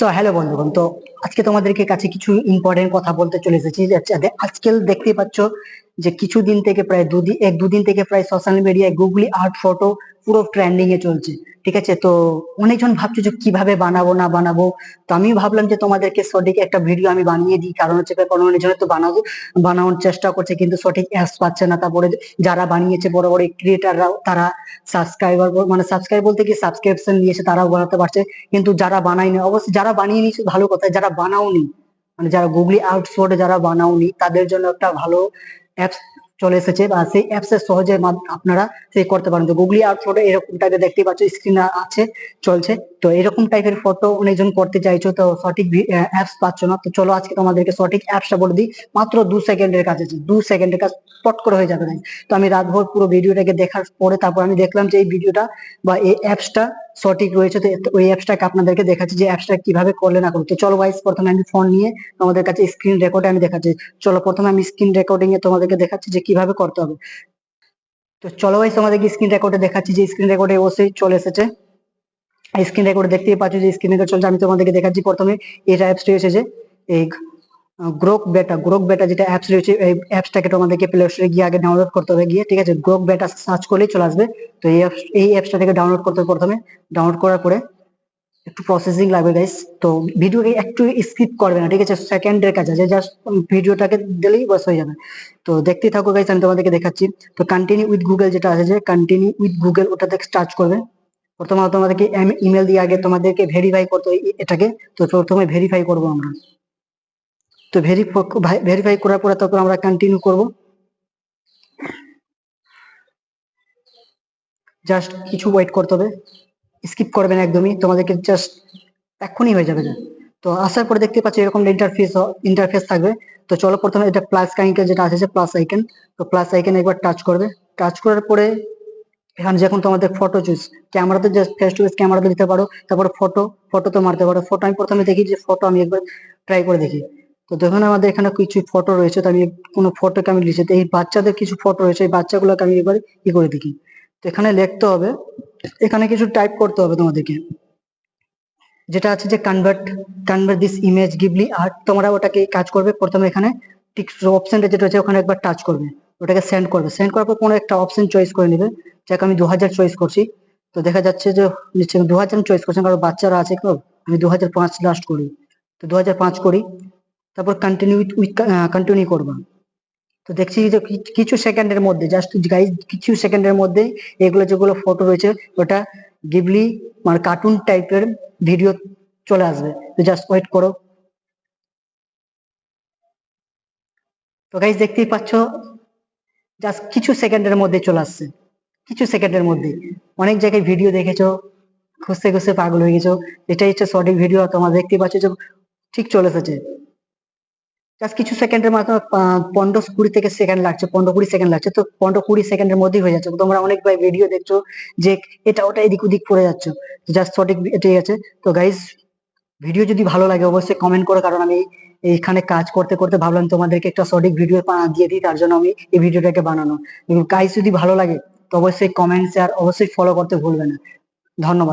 So hello বন্ধুগণ, তো আজকে তোমাদেরকে কাছে কিছু ইম্পর্টেন্ট কথা বলতে চলে এসেছি। আজকাল দেখতেই পাচ্ছ যে কিছুদিন থেকে প্রায় দুদিন এক দুদিন থেকে প্রায় সোশ্যাল মিডিয়ায় গুগলি আর্ট ফটো পুরো ট্রেন্ডিং এ চলছে, ঠিক আছে? তো অনেকজন ভাবছে যে কীভাবে বানাবো, না বানাবো? তো আমি ভাবলাম যে তোমাদেরকে সঠিক একটা ভিডিও আমি বানিয়ে দিই, কারণ হচ্ছে কারণ অনেকজন তো বানাবো, বানানোর চেষ্টা করছে, কিন্তু সঠিক অ্যাপস পাচ্ছে না। তারপরে যারা বানিয়েছে, বড় বড় ক্রিয়েটাররাও তারা সাবস্ক্রাইবার মানে সাবস্ক্রাইব বলতে কি সাবস্ক্রিপশন নিয়েছে, তারাও বানাতে পারছে, কিন্তু যারা বানায়নি, অবশ্যই যারা বানিয়ে নিয়েছে, ভালো কথা, যারা বানাওনি মানে যারা গুগলি আউটসোর্সে যারা বানাওনি, তাদের জন্য একটা ভালো অ্যাপস চলে এসেছে বা সেই অ্যাপস এর সহজে আপনারা সেই করতে পারেন। তো গুগলি আর্ট ফটো এরকম টাইপের দেখতে পাচ্ছ স্ক্রিন আছে, চলছে। তো এরকম টাইপের ফটো অনেকজন করতে চাইছো, তো সঠিক অ্যাপস পাচ্ছ না। তো চলো আজকে তোমাদেরকে সঠিক অ্যাপসটা বলে দিই। মাত্র দু সেকেন্ডের কাজ আছে। দু সেকেন্ডের কাজ পট করে হয়ে যাবে তো আমি রাতভর পুরো ভিডিওটাকে দেখার পরে তারপর আমি দেখলাম যে এই ভিডিওটা বা এই অ্যাপসটা সঠিক রয়েছে। তো ওই অ্যাপসটাকে আপনাদেরকে দেখাচ্ছি যে অ্যাপসটা কীভাবে করলে না করলে তো চলো গাইস প্রথমে আমি ফোন নিয়ে তোমাদের কাছে স্ক্রিন রেকর্ডে আমি দেখাচ্ছি। চলো প্রথমে আমি স্ক্রিন রেকর্ডিং এ তোমাদেরকে দেখাচ্ছি যে কীভাবে করতে হবে। তো চলো গাইস তোমাদেরকে স্ক্রিন রেকর্ডে দেখাচ্ছি যে স্ক্রিন রেকর্ডে অবশ্যই চলে এসেছে। স্ক্রিন রেকর্ডে দেখতেই পাচ্ছ যে স্ক্রিন রেকর্ড চলছে। আমি তোমাদেরকে দেখাচ্ছি প্রথমে। এটা অ্যাপসটি এসেছে। এই গ্রোক বেটা গ্রোক বেটা যেটা অ্যাপস রয়েছে, এই অ্যাপসটাকে তোমাদেরকে প্লে স্টোরে গিয়ে আগে ডাউনলোড করতে হবে, গিয়ে, ঠিক আছে? গ্রোক বেটা সার্চ করলেই চলে আসবে। তো এই অ্যাপস এই অ্যাপসটা থেকে ডাউনলোড করতে হবে প্রথমে। ডাউনলোড করার পরে একটু প্রসেসিং লাগবে গাইস তো ভিডিওকে একটু স্কিপ করবে না, ঠিক আছে? সেকেন্ডের কাছে আছে জাস্ট ভিডিওটাকে দিলেই বস হয়ে যাবে। তো দেখতেই থাকো গাইস আমি তোমাদেরকে দেখাচ্ছি। তো কন্টিনিউ উইথ গুগল যেটা আছে যে কন্টিনিউ উইথ গুগল ওটাতে টাচ করবে। প্রথমে তোমাদেরকে ইমেল দিয়ে আগে তোমাদেরকে ভেরিফাই করতে হবে এটাকে। তো প্রথমে ভেরিফাই করব আমরা। তো ভেরিফাই করার পরে তারপর আমরা কন্টিনিউ করব। জাস্ট কিছু ওয়েট করতে হবে। স্কিপ করবেন একদমই। তোমাদেরকে জাস্ট এক্ষুনি হয়ে যাবে। তো আসার পরে দেখতে পাচ্ছি এরকম ইন্টারফেস ইন্টারফেস থাকবে। তো চলো প্রথমে এটা প্লাস আইকন যেটা আছে প্লাস আইকন তো প্লাস আইকন একবার টাচ করবে। টাচ করার পরে এখানে যখন তোমাদের ফটো চুজ ক্যামেরাতে জাস্ট ফেস টু ফেস ক্যামেরাতে দিতে পারো। তারপরে ফটো ফটো তো মারতে পারো। ফটো আমি প্রথমে দেখি যে ফটো আমি একবার ট্রাই করে দেখি। তো দেখুন আমাদের এখানে কিছু ফটো রয়েছে, তো আমি কোনো ফটোকে আমি লিখেছি তো এই বাচ্চাদের কিছু ফটো রয়েছে, এই বাচ্চাগুলোকে আমি একবার ই করে দেখি। তো এখানে লিখতে হবে, এখানে কিছু টাইপ করতে হবে তোমাদেরকে। যেটা আছে যে convert convert this image Ghibli art তোমরা ওটাকে কাজ করবে। প্রথমে এখানে টিক অপশনটা যেটা আছে ওখানে একবার টাচ করবে। ওটাকে সেন্ড করবে। সেন্ড করার পর কোনো একটা অপশন চয়েস করে নেবে। যাকে, আমি দু হাজার চয়েস করছি। তো দেখা যাচ্ছে যে নিচে দু হাজার চয়েস করছেন কারণ বাচ্চারা আছে তো আমি দু হাজার পাঁচ লাস্ট করি। তো দু হাজার পাঁচ করি। তারপর কন্টিনিউ উইথ কন্টিনিউ করবা। তো দেখছি যে কিছু সেকেন্ডের মধ্যে জাস্ট গাইজ কিছু সেকেন্ডের মধ্যে এগুলো যেগুলো ফটো রয়েছে, ওটা গিবলি মানে কার্টুন টাইপের ভিডিও চলে আসবে। তো জাস্ট ওয়েট করো। তো গাইজ দেখতেই পাচ্ছ জাস্ট কিছু সেকেন্ডের মধ্যে চলে আসছে। কিছু সেকেন্ডের মধ্যে। অনেক জায়গায় ভিডিও দেখেছ, খুঁজতে খুঁজতে পাগল হয়ে গেছো। এটাই হচ্ছে সঠিক ভিডিও তোমরা দেখতে পাচ্ছ যে ঠিক চলে এসেছে। জাস্ট কিছু সেকেন্ডের আহ, পনেরো কুড়ি থেকে সেকেন্ড লাগছে পনেরো কুড়ি সেকেন্ড লাগছে। তো পনেরো কুড়ি সেকেন্ডের মধ্যেই হয়ে যাচ্ছে। তোমরা অনেক ভিডিও দেখছ যে এটা ওটা এদিক ওদিক পড়ে যাচ্ছে। জাস্ট সঠিক এটাই আছে। তো গাইজ ভিডিও যদি ভালো লাগে অবশ্যই কমেন্ট করো কারণ আমি এইখানে কাজ করতে করতে ভাবলাম তোমাদেরকে একটা সঠিক ভিডিও দিয়ে দিই তার জন্য আমি এই ভিডিওটাকে বানানো। গাইজ যদি ভালো লাগে তো অবশ্যই কমেন্ট শেয়ার অবশ্যই ফলো করতে ভুলবে না। ধন্যবাদ।